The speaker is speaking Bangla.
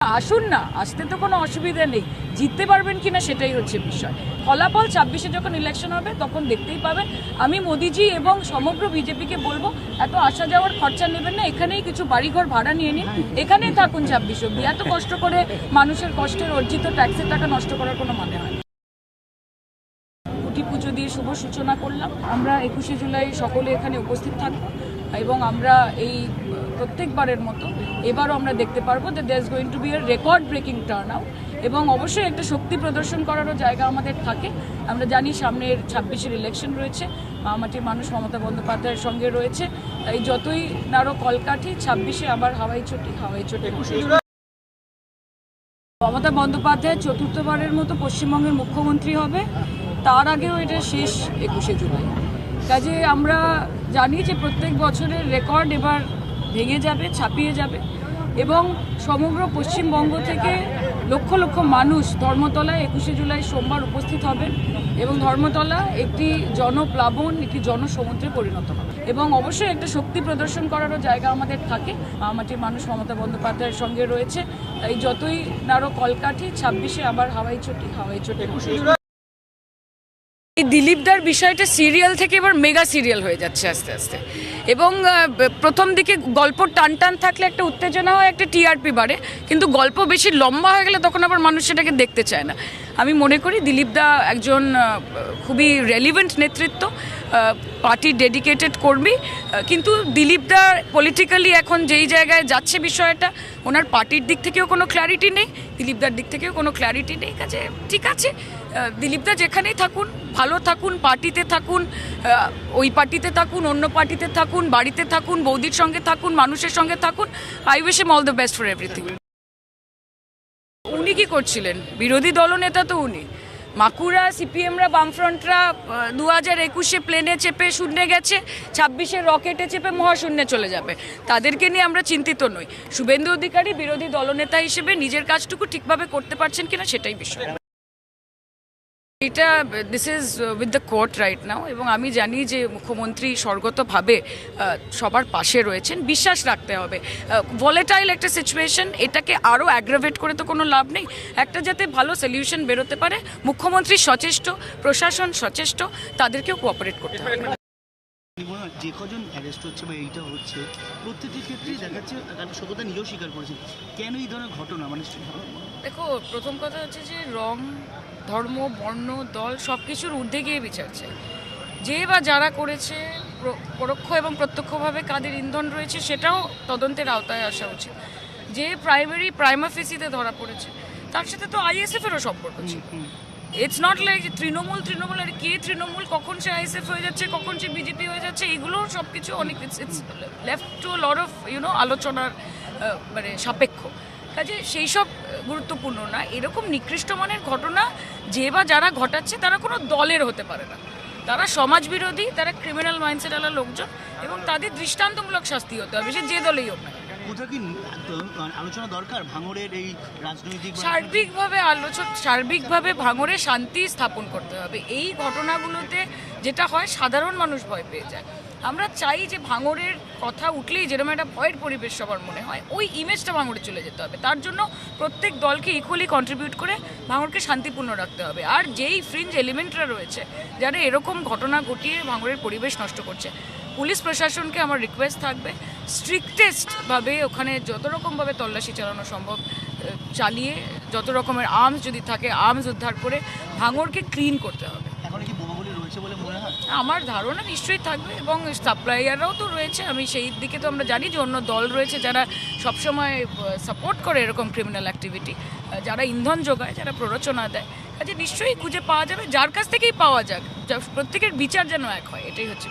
আসুন না, আসতে তো কোনো অসুবিধা নেই। জিততে পারবেন কিনা সেটাই হচ্ছে বিষয়। ফলাফল ছাব্বিশে যখন ইলেকশন হবে, তখন দেখতেই পাবেন। আমি মোদিজি এবং সমগ্র বিজেপিকে বলব, এত আসা যাওয়ার খরচা নেবেন না, এখানেই কিছু বাড়িঘর ভাড়া নিয়ে নিন। এখানেই থাকুন ছাব্বিশ অব্দি এত কষ্ট করে মানুষের কষ্টের অর্জিত ট্যাক্সের টাকা নষ্ট করার কোনো মানে হয় না। পুজো দিয়ে শুভ সূচনা করলাম। আমরা একুশে জুলাই সকলে এখানে উপস্থিত থাকব। এবং আমরা এই প্রত্যেকবারের মতো এবারও আমরা দেখতে পারব যে there is going to be a record breaking turn out এবং অবশ্যই একটা শক্তি প্রদর্শন করারও জায়গা আমাদের থাকে। আমরা জানি সামনের ছাব্বিশের ইলেকশন রয়েছে মামাটির মানুষ মমতা বন্দ্যোপাধ্যায়ের সঙ্গে রয়েছে। তাই যতই নাড়ো কলকাঠি ছাব্বিশে আবার হাওয়াই চটি হাওয়াই চটি। মমতা বন্দ্যোপাধ্যায় চতুর্থবারের মতো পশ্চিমবঙ্গের মুখ্যমন্ত্রী হবে তার আগেও এটা শেষ একুশে জুলাই। কাজে আমরা জানি যে প্রত্যেক বছরের রেকর্ড এবার ভেঙে যাবে, ছাপিয়ে যাবে এবং সমগ্র পশ্চিমবঙ্গ থেকে লক্ষ লক্ষ মানুষ ধর্মতলায় একুশে জুলাই সোমবার উপস্থিত হবেন এবং ধর্মতলা একটি জনপ্লাবন, একটি জনসমুদ্রে পরিণত হবে। এবং অবশ্যই একটা শক্তি প্রদর্শন করারও জায়গা আমাদের থাকে। মামাটির মানুষ মমতা বন্দ্যোপাধ্যায়ের সঙ্গে রয়েছে। তাই যতই নাড়ো কলকাঠি, ছাব্বিশে আবার হাওয়াই চটি হাওয়াই চটি। এই দিলীপদার বিষয়টা সিরিয়াল থেকে এবার মেগা সিরিয়াল হয়ে যাচ্ছে আস্তে আস্তে। এবং প্রথম দিকে গল্প টান টান থাকলে একটা উত্তেজনা হয়, একটা টিআরপি বাড়ে। কিন্তু গল্প বেশি লম্বা হয়ে গেলে তখন আবার মানুষ সেটাকে দেখতে চায় না। আমি মনে করি দিলীপদা একজন খুবই রেলিভেন্ট নেতৃত্ব। পার্টি ডেডিকেটেড কর্মী। কিন্তু দিলীপদা পলিটিক্যালি এখন যেই জায়গায় যাচ্ছে বিষয়টা, ওনার পার্টির দিক থেকেও কোনো ক্ল্যারিটি নেই, দিলীপদার দিক থেকেও কোনো ক্ল্যারিটি নেই। কাজে ঠিক আছে দিলীপদা যেখানেই থাকুন, ভালো থাকুন পার্টিতে থাকুন ওই পার্টিতে থাকুন, অন্য পার্টিতে থাকুন, বাড়িতে থাকুন, বৌদির সঙ্গে থাকুন, মানুষের সঙ্গে থাকুন I wish them all the best for everything উনি কি করছিলেন? বিরোধী দলনেতা তো উনি। মাকুরা সিপিএমরা, বামফ্রন্টরা দু হাজার একুশে প্লেনে চেপে শূন্যে গেছে, ছাব্বিশে রকেটে চেপে মহাশূন্যে চলে যাবে। তাদেরকে নিয়ে আমরা চিন্তিত নই। শুভেন্দু অধিকারী বিরোধী দলনেতা হিসেবে নিজের কাজটুকু ঠিকভাবে করতে পারছেন কিনা সেটাই বিষয়। এটা this is with the court right now এবং আমি জানি যে মুখ্যমন্ত্রী স্বর্গতভাবে সবার পাশে রয়েছেন। বিশ্বাস রাখতে হবে। ভলেটাইল একটা সিচুয়েশন এটাকে আরও অ্যাগ্রাভেট করে তো কোনো লাভ নেই। একটা যাতে ভালো সলিউশন বেরোতে পারে, মুখ্যমন্ত্রী সচেষ্ট, প্রশাসন সচেষ্ট, তাদেরকেও কোঅপারেট করতে হবে। যে কজন অ্যারেস্ট হচ্ছে বা এইটা হচ্ছে প্রত্যেকটির ক্ষেত্রেই দেখাচ্ছে কারণ সততা নিজেও স্বীকার করেছেন কেন এই ধরনের ঘটনা? মানে দেখো প্রথম কথা হচ্ছে যে রং ধর্ম বর্ণ দল সব কিছুর ঊর্ধ্বে গিয়ে বিচার চাই। যে বা যারা করেছে পরোক্ষ এবং প্রত্যক্ষভাবে কাদের ইন্ধন রয়েছে সেটাও তদন্তের আওতায় আসা উচিত। যে প্রাইমারি প্রাইমাফেসিতে ধরা পড়েছে তার সাথে তো আইএসএফ এরও সম্পর্ক ছিল। It's not like Trinamool Trinamool আর কে তৃণমূল কখন সে আইএসএফ হয়ে যাচ্ছে, কখন সে বিজেপি হয়ে যাচ্ছে এগুলো সব কিছু অনেক it's it's left to lot of you know আলোচনার মানে সাপেক্ষ। কাজে সেই সব গুরুত্বপূর্ণ না। এরকম নিকৃষ্ট মানের ঘটনা যে বা যারা ঘটাচ্ছে, তারা কোনো দলের হতে পারে না। তারা সমাজ বিরোধী তারা ক্রিমিনাল মাইন্ডসেট আলা লোকজন এবং তাদের দৃষ্টান্তমূলক শাস্তি হতে হবে। সে যে দলেই হোক না। কোথাও কি আলোচনা দরকার? ভাঙড়ের এই রাজনৈতিক সার্বিকভাবে আলোচনা, সার্বিকভাবে ভাঙরে শান্তি স্থাপন করতে হবে। এই ঘটনাগুলোতে যেটা হয়, সাধারণ মানুষ ভয় পেয়ে যায়। আমরা চাই যে ভাঙরের কথা উঠলেই যেরকম একটা ভয়ের পরিবেশ সবার মনে হয়, ওই ইমেজটা ভাঙড়ে চলে যেতে হবে। তার জন্য প্রত্যেক দলকে ইকুয়ালি কন্ট্রিবিউট করে ভাঙড়কে শান্তিপূর্ণ রাখতে হবে। আর যেই ফ্রিঞ্জ এলিমেন্টরা রয়েছে, যারা এরকম ঘটনা ঘটিয়ে ভাঙড়ের পরিবেশ নষ্ট করছে পুলিশ প্রশাসনকে আমার রিকোয়েস্ট থাকবে স্ট্রিক্টেস্টভাবে ওখানে যত রকমভাবে তল্লাশি চালানো সম্ভব চালিয়ে যত রকমের আর্মস যদি থাকে আর্মস উদ্ধার করে ভাঙরকে ক্লিন করতে হবে। আমার ধারণা নিশ্চয়ই থাকবে এবং সাপ্লাইয়াররাও তো রয়েছে। আমি সেই দিকে তো আমরা জানি যে অন্য দল রয়েছে যারা সবসময় সাপোর্ট করে এরকম ক্রিমিনাল অ্যাক্টিভিটি যারা ইন্ধন যোগায় যারা প্ররোচনা দেয়। কাজে নিশ্চয়ই খুঁজে পাওয়া যাবে যার কাছ থেকেই পাওয়া যাক যা- প্রত্যেকের বিচার যেন এক হয় এটাই হচ্ছে।